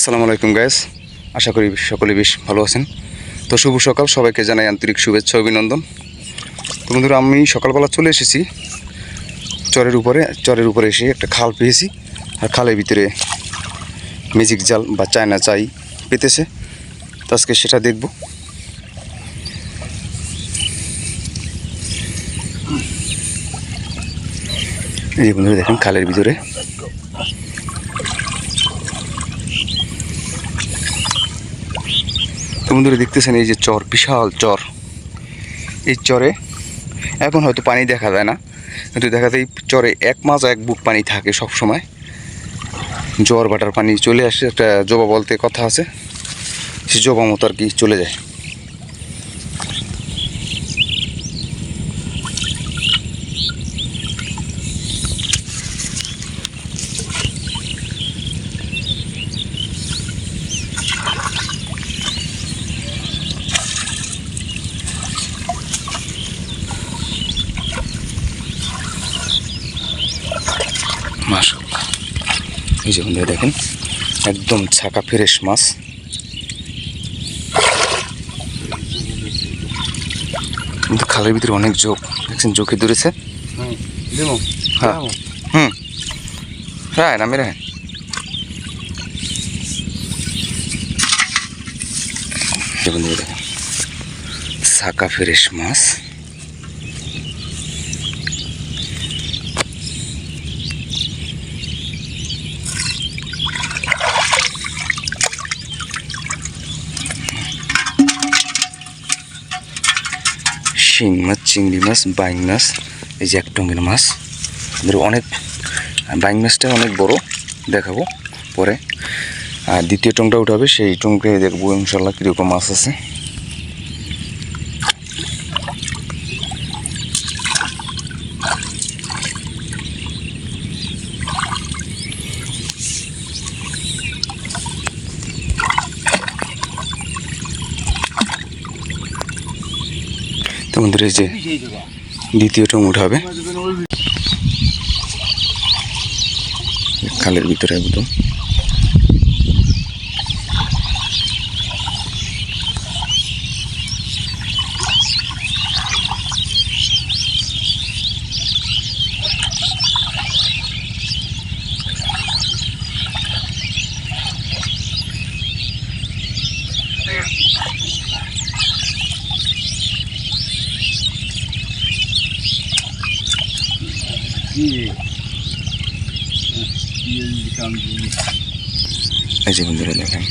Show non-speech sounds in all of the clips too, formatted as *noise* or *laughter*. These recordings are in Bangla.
আসসালামু আলাইকুম গাইস আশা করি সকলে বেশ ভালো আছেন। তো শুভ সকাল। সবাইকে জানাই আন্তরিক শুভেচ্ছা, অভিনন্দন। তো বন্ধুরা, আমি সকালবেলা চলে এসেছি। চরের উপরে চরের উপরে এসে একটা খাল পেয়েছি। আর খালের ভিতরে ম্যাজিক জাল বা চায়না চাই পেতেছে। তো আজকে সেটা দেখব। এই বন্ধুরা, দেখেন খালের ভিতরে তো বন্ধুরা দেখতেছেন এই যে চর, বিশাল চর। এই চরে এখন হয়তো পানি দেখা যায় না। কিন্তু দেখা যায় চরে এক মাস এক বুক পানি থাকে সব সময় জ্বর বাটার পানি চলে আসে, একটা জবা বলতে কথা আছে। সে জবা মতো আর কি চলে যায়। মাশাল্লাহ এই যে বন্ধুরা দেখেন একদম ছাকা ফ্রেশ মাছ। কিন্তু খালের ভিতরে অনেক জোক দেখছেন জোকে ধরেছে। হ্যাঁ। হুম। হ্যাঁ নামে রাখেন বন্ধুরা দেখেন ছাকা ফ্রেশ মাছ। শিং মাছ, চিংড়ি মাছ বাইং মাছ, এই যে এক টঙ্গের মাছ। এদের অনেক বাইং মাছটা অনেক বড়, দেখাবো পরে। আর দ্বিতীয় টংটা উঠাবে, সেই টংকে দেখব ইনশাল্লাহ কীরকম মাছ আছে। বন্ধুরা যে দ্বিতীয় টং উঠাবে খালের ভিতরে একদম। এই যে বন্ধুরা দেখেন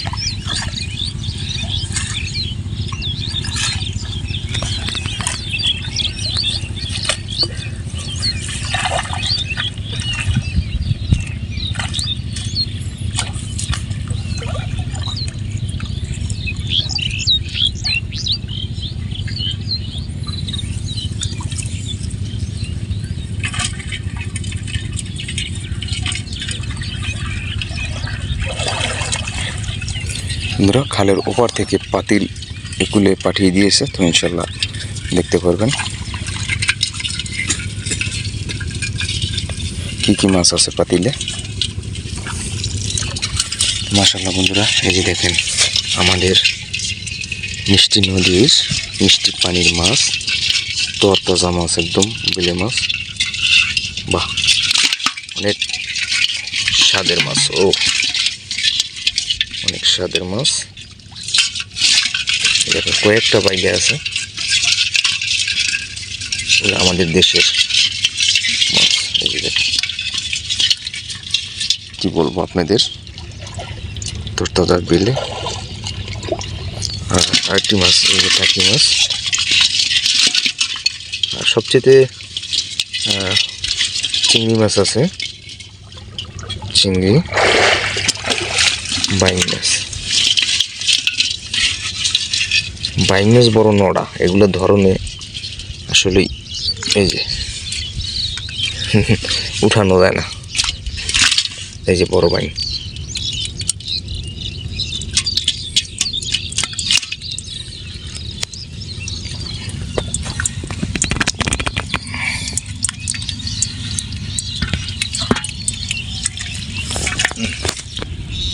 বন্ধুরা, খালের ওপার থেকে পাতিল একুলে পাঠিয়ে দিয়েছে, তো ইনশাল্লাহ দেখতে পারবেন। কি কি মাছ আছে পাতিলে? মাশাল্লাহ বন্ধুরা, এই যে দেখেন আমাদের মিষ্টি নদীর মিষ্টি পানির মাছ তরতাজা মাছ একদম, বেলে মাছ। বাহ, অনেক স্বাদের মাছ, ও। অনেক স্বাদের মাছ। দেখো কয়েকটা বাইলে আছে। আমাদের দেশের মাছ কি বলব আপনাদের? তোরতাজার বিলে আর আরেকটি মাছ এই যে টাকি মাছ। আর সবচেয়ে আহ, চিংড়ি মাছ আছে। চিংড়ি। বাইং মাছ বাইং মাছ বড় নড়া, এগুলো ধরনে আসলেই এই যে *laughs* উঠানো যায় না। এই যে বড় বাইং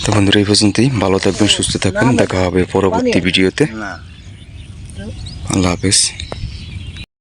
তো বন্ধুরা এই পর্যন্তই। ভালো থাকবেন সুস্থ থাকবেন। দেখা হবে পরবর্তী ভিডিওতে। আল্লাহ হাফেজ।